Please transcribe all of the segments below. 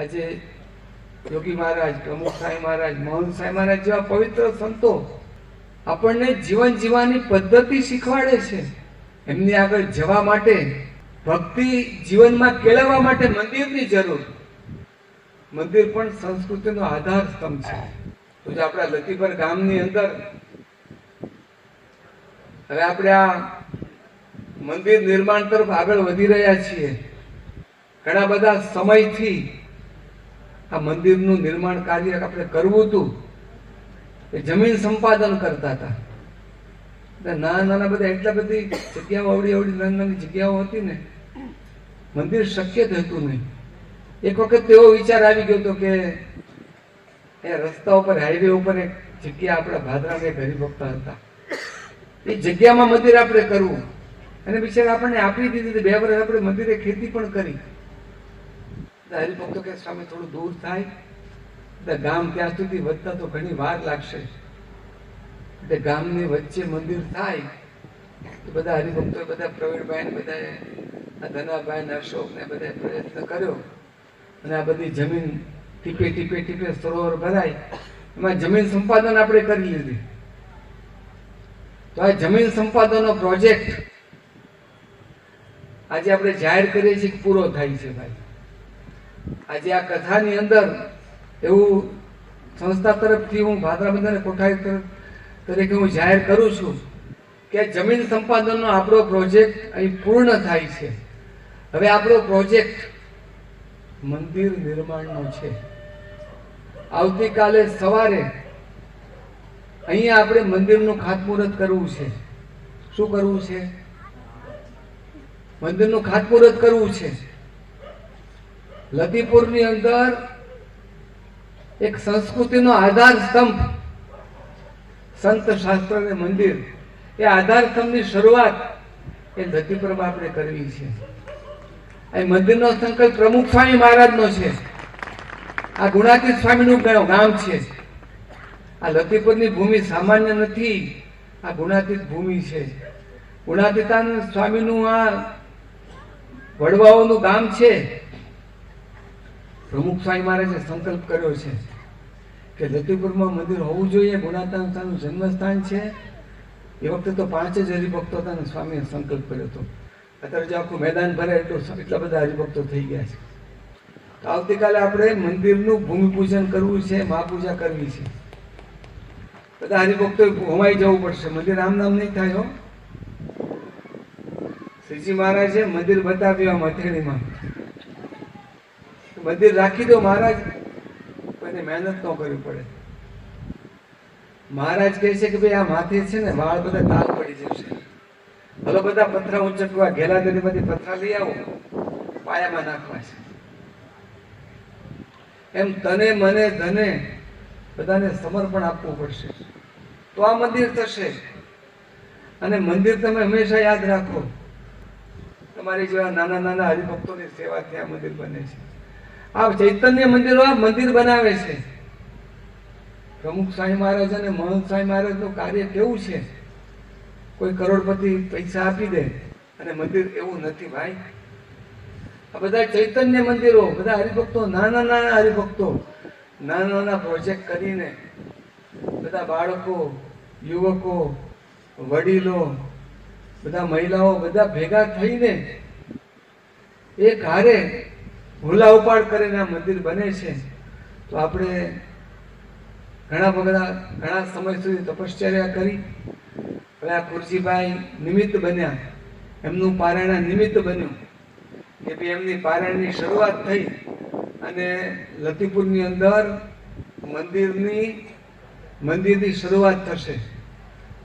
આજે યોગી મહારાજ, પ્રમુખ સાંઈ મહારાજ, મોહન સાંઈ મહારાજ જેવા પવિત્ર સંતો આપણને જીવન જીવવાની પદ્ધતિ શીખવાડે છે. એમની આગળ જવા માટે, ભક્તિ જીવનમાં કેળવવા માટે મંદિરની જરૂર. મંદિર પણ સંસ્કૃતિનો આધાર સ્તંભ છે. તો જે આપણા લતીપર ગામની અંદર, હવે આપણે આ મંદિર નિર્માણ તરફ આગળ વધી રહ્યા છીએ. ઘણા બધા સમયથી આ મંદિરનું નિર્માણ કાર્ય આપણે કરવું હતું. એ જમીન સંપાદન કરતા હતા. નાના નાના બધા એટલા બધી જગ્યાઓ આવડી આવડી નાની નાની જગ્યાઓ હતી ને, મંદિર શક્ય જ હતું નહીં. એક વખત તેવો વિચાર આવી ગયો હતો કે એ રસ્તા ઉપર હાઈવે ઉપર એક જગ્યા આપણા ભાદરામાં એક હરિભક્ત હતા. એ જગ્યામાં મંદિર આપણે કરવું. અને બિચારા આપણને આપી દીધી બે વર્ષ આપણે મંદિરે ખેતી પણ કરી. હરિભક્તો કે સ્વામી થોડું દૂર થાય. એટલે ગામ ત્યાં સુધી વધતા તો ઘણી વાર લાગશે. એટલે ગામની વચ્ચે મંદિર થાય, તો બધા હરિભક્તો બધા પ્રવીણભાઈ ને બધા ધનાભાઈ ને અશોક ને બધા પ્રયત્ન કર્યો. અને આ બધી જમીન ટીપે ટીપે ટીપે સરોવર ભરાય. એમાં જમીન સંપાદન આપણે કરી લીધી તો આ જમીન સંપાદનનો પ્રોજેક્ટ આજે આપણે જાહેર કરીએ છીએ પૂરો થાય છે ભાઈ. આજે આ કથાની અંદર એવું સંસ્થા તરફથી હું ભાદરા બંધાને કોઠારી તરીકે હું જાહેર કરું છું કે જમીન સંપાદનનો આપણો પ્રોજેક્ટ અહીં પૂર્ણ થાય છે. હવે આપણો પ્રોજેક્ટ મંદિર નિર્માણનો છે. આવતીકાલે સવારે અહીંયા આપણે મંદિરનું ખાતમુહૂર્ત કરવું છે. શું કરવું છે? મંદિરનું ખાતમુહૂર્ત કરવું છે. લતીપુરની અંદર એક સંસ્કૃતિનો આધાર સ્તંભ, સંત શાસ્ત્ર અને મંદિર. એ આધાર સ્તંભની શરૂઆત એ લતીપુરમાં આપણે કરવી છે. આ મંદિરનો સંકલ્પ પ્રમુખ સ્વામી મહારાજનો છે. આ ગુણાતીત સ્વામીનું ગામ છે. આ લતીપુરની ભૂમિ સામાન્ય નથી, આ ગુણાતીત ભૂમિ છે. ગુણાતીતાન સ્વામીનું આ વડવાઓનું ગામ છે. પ્રમુખ સ્વામી મહારાજે સંકલ્પ કર્યો છે કે લતીપુરમાં મંદિર હોવું જોઈએ, ગુણાતાન જન્મસ્થાન છે. એ વખતે તો પાંચ જ હરિભક્તો હતા અને સ્વામીએ સંકલ્પ કર્યો હતો. અત્યારે જો આખું મેદાન ભરે એટલું એટલા બધા હરિભક્તો થઈ ગયા છે. તો આવતીકાલે આપણે મંદિરનું ભૂમિપૂજન કરવું છે, મહાપૂજા કરવી છે. બધા હરિભક્તો હોમાઈ જવું પડશે. મંદિર આમ નામ નહીં થાય હો. શ્રીજી મહારાજે મંદિર બતાવ્યું આ હથેળીમાં. મંદિર રાખી દો મહારાજ. મને મહેનત ન કરવી પડે. મહારાજ કહે છે કે ભાઈ આ માથે છે ને વાળ બધા તાલ પડી જશે. હલો બધા પથરા ઉંચકવા, ઘેલા દરીમાંથી પથરા લઈ આવો. પાયામાં નાખવા છે. એમ તને, મને, ધને બધાને સમર્પણ આપવું પડશે. તો આ મંદિર થશે. અને મંદિર તમે હંમેશા યાદ રાખો. તમારી જેવા નાના નાના હરિભક્તોની સેવાથી આ મંદિર બને છે. આ ચૈતન્ય મંદિરો આ મંદિર બનાવે છે. પ્રમુખ સ્વામી મહારાજ અને મહંત સ્વામી મહારાજનું કાર્ય કેવું છે? કોઈ કરોડપતિ પૈસા આપી દે અને મંદિર એવું નથી ભાઈ. આ બધા ચૈતન્ય મંદિરો, બધા હરિભક્તો, નાના નાના હરિભક્તો, નાના નાના પ્રોજેક્ટ કરીને બધા બાળકો, યુવકો, વડીલો, બધા મહિલાઓ બધા ભેગા થઈને એક હારે હુલા ઉપાડ કરીને મંદિર બને છે, તો આપણે ઘણા બધા ઘણા સમય સુધી તપશ્ચર્યા કરી. હવે આ ખુરશીભાઈ નિમિત્ત બન્યા. એમનું પારાયણ નિમિત્ત બન્યું કે ભાઈ એમની પારાયણની શરૂઆત થઈ અને લતીપુરની અંદર મંદિરની મંદિરની શરૂઆત થશે.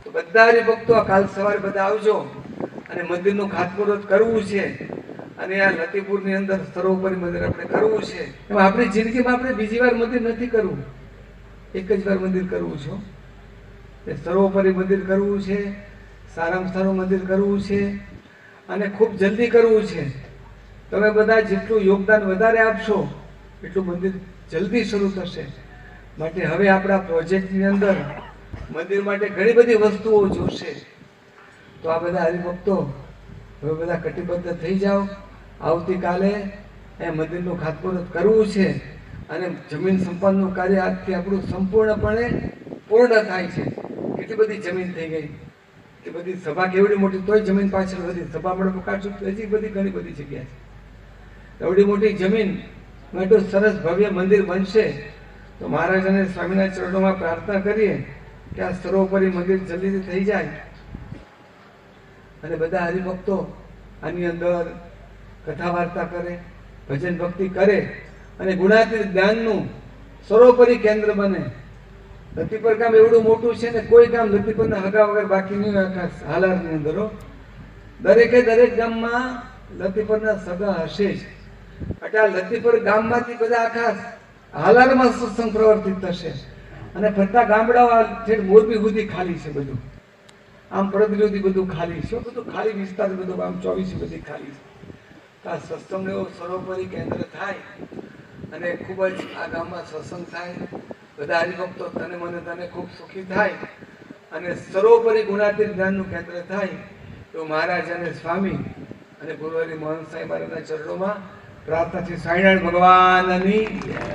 તો બધા હરિભક્તો આ કાલ સવારે બધા આવજો અને મંદિરનું ખાતમુહૂર્ત કરવું છે. અને આ લતીપુરની અંદર સરોવરી મંદિર આપણે કરવું છે. એમાં આપણી જિંદગીમાં આપણે બીજી વાર મંદિર નથી કરવું. એક જ વાર મંદિર કરવું છે એ સરોવરી મંદિર કરવું છે, સારામાં સારું મંદિર કરવું છે, અને ખૂબ જલ્દી કરવું છે. તમે બધા જેટલું યોગદાન વધારે આપશો, એટલું મંદિર જલ્દી શરૂ થશે. માટે હવે આપણા પ્રોજેક્ટની અંદર મંદિર માટે ઘણી બધી વસ્તુઓ જોશે. તો આ બધા હરિભક્તો હવે બધા કટિબદ્ધ થઈ જાઓ. આવતીકાલે એ મંદિરનું ખાતમુહૂર્ત કરવું છે અને જમીન સંપાદનનું કાર્ય આજથી આપણું સંપૂર્ણપણે પૂર્ણ થાય છે. કેટલી બધી જમીન થઈ ગઈ? કે બધી સભા કેવડી મોટી? તોય જમીન પાછળ હતી સભા મળે કાઢશું હજી બધી ઘણી બધી જગ્યા છે. એવડી મોટી જમીન એટલું સરસ ભવ્ય મંદિર બનશે તો મહારાજ અને સ્વામીના ચરણોમાં પ્રાર્થના કરીએ કે આ સર્વોપરી મંદિર જલ્દીથી થઈ જાય. અને બધા હરિભક્તો આની અંદર કથા વાર્તા કરે, ભજન ભક્તિ કરે અને ગુણાતીત જ્ઞાનનું સર્વોપરી કેન્દ્ર બને. લતીપર ગામ એવડું મોટું છે ને કોઈ ગામ લતીપરના હગા વગર બાકી નહીં આખા હાલારની અંદર દરેકે દરેક ગામમાં લતીપરના સગા હશે જ. એટલે લતીપર ગામમાંથી બધા આખા હાલારમાં સત્સંગ પ્રવર્તિત થશે. અને ફરતા ગામડાઓ આ મોરબી સુધી ખાલી છે બધું. આમ પ્રતિરોધી બધું ખાલી છે બધું ખાલી વિસ્તાર બધું આમ ચોવીસ બધી ખાલી છે તો આ સત્સંગ એવું સર્વોપરી કેન્દ્ર થાય અને ખૂબ જ આ ગામમાં સત્સંગ થાય, બધા હરિભક્તો તને મને તને ખૂબ સુખી થાય અને સર્વોપરી ગુણાતીત જ્ઞાનનું કેન્દ્ર થાય, તો મહારાજ અને સ્વામી અને ગુરુવારી મોહન સાહેબ મહારાજના ચરણોમાં પ્રાર્થના છે સ્વામિનારાયણ ભગવાનની.